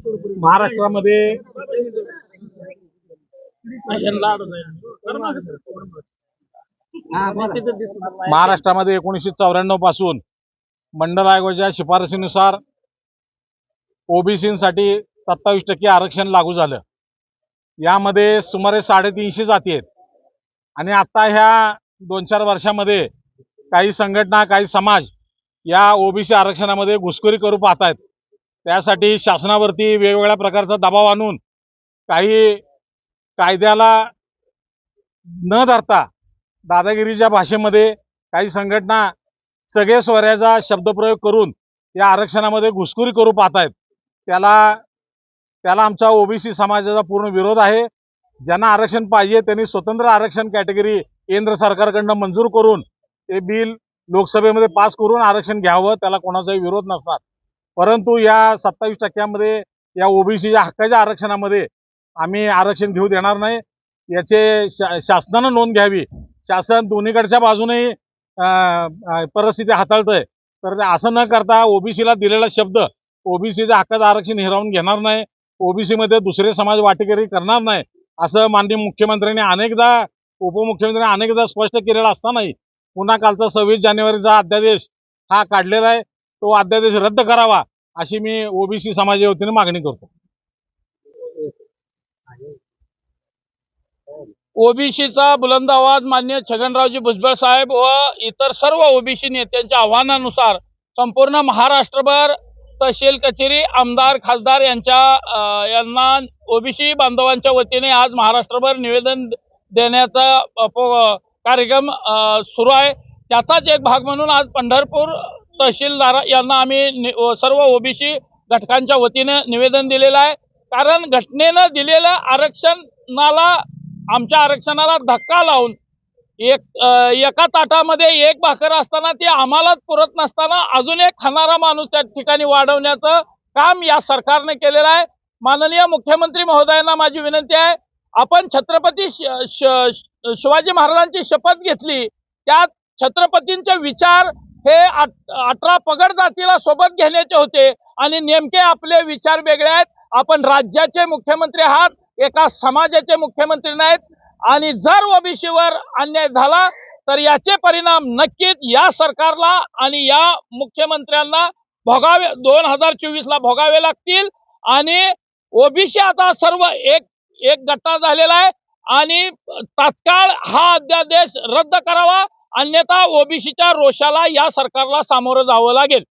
महाराष्ट्रामध्ये महाराष्ट्रामध्ये एकोणीसशे चौऱ्याण्णवपासून मंडल आयोगाच्या शिफारसीनुसार ओबीसीसाठी सत्तावीस टक्के आरक्षण लागू झालं. यामध्ये सुमारे साडेतीनशे जाती आहेत. आणि आता ह्या दोन चार वर्षामध्ये काही संघटना काही समाज या ओबीसी आरक्षणामध्ये घुसखोरी करू पाहतायत. त्यासाठी शासनावरती वेगवेगळ्या प्रकारचा दबाव आणून काही कायद्याला न धरता दादागिरीच्या भाषेमध्ये काही संघटना सगळे स्वऱ्याचा शब्दप्रयोग करून या आरक्षणामध्ये घुसखोरी करू पाहतायत. त्याला त्याला आमचा ओबीसी समाजाचा पूर्ण विरोध आहे. ज्यांना आरक्षण पाहिजे त्यांनी स्वतंत्र आरक्षण कॅटेगरी केंद्र सरकारकडनं मंजूर करून ते बिल लोकसभेमध्ये पास करून आरक्षण घ्यावं त्याला कोणाचाही विरोध नसणार. परंतु या सत्तावीस टक्क्यामध्ये या ओबीसीच्या हक्काच्या आरक्षणामध्ये आम्ही आरक्षण घेऊ देणार नाही. याचे शा शासनानं नोंद घ्यावी. शासन दोन्हीकडच्या बाजूनेही परिस्थिती हाताळतंय. तर ते असं न करता ओबीसीला दिलेला शब्द ओबीसीच्या हक्काचं आरक्षण हिरावून घेणार नाही. ओबीसीमध्ये दुसरे समाज वाटेकरी करणार नाही. असं माननीय मुख्यमंत्र्यांनी अनेकदा उपमुख्यमंत्र्यांनी अनेकदा स्पष्ट केलेलं असतानाही पुन्हा कालचा सव्वीस जानेवारीचा अध्यादेश हा काढलेला आहे. तो अध्यादेश रद्द करावा अशी मी ओबीसी समाजाच्या वतीने मागणी करतो. ओबीसीचा बुलंद आवाज मान्य छगनरावजी भुजबळ साहेब व इतर सर्व ओबीसी नेत्यांच्या आव्हानानुसार संपूर्ण महाराष्ट्रभर तहसील कचेरी आमदार खासदार यांच्या यांना ओबीसी बांधवांच्या वतीने आज महाराष्ट्रभर निवेदन देण्याचा कार्यक्रम सुरू आहे. त्याचाच एक भाग म्हणून आज पंढरपूर तहसीलदार यांना आम्ही सर्व ओबीसी घटकांच्या वतीने निवेदन दिलेलं आहे. कारण घटनेनं दिलेलं आरक्षणाला आमच्या आरक्षणाला धक्का लावून एक एका ताटामध्ये एक भाकर असताना ती आम्हालाच पुरत नसताना अजून एक खाणारा माणूस त्या ठिकाणी वाढवण्याचं काम या सरकारने केलेलं आहे. माननीय मुख्यमंत्री महोदयांना माझी विनंती आहे आपण छत्रपती श- शिवाजी महाराजांची शपथ घेतली त्यात छत्रपतींचे विचार हे अठरा पगड जातीला सोबत घेण्याचे होते. आणि नेमके आपले विचार वेगळे आहेत. आपण राज्याचे मुख्यमंत्री आहात एका समाजाचे मुख्यमंत्री नाहीत. आणि जर ओबीसीवर अन्याय झाला तर याचे परिणाम नक्कीच या सरकारला आणि या मुख्यमंत्र्यांना भोगावे दोन हजार चोवीसला भोगावे लागतील. आणि ओबीसी आता सर्व एक एक गट्टा झालेला आहे. आणि तात्काळ हा अध्यादेश रद्द करावा. अन्यथा ओबीसीच्या रोषाला या सरकारला सामोरं जावं लागेल.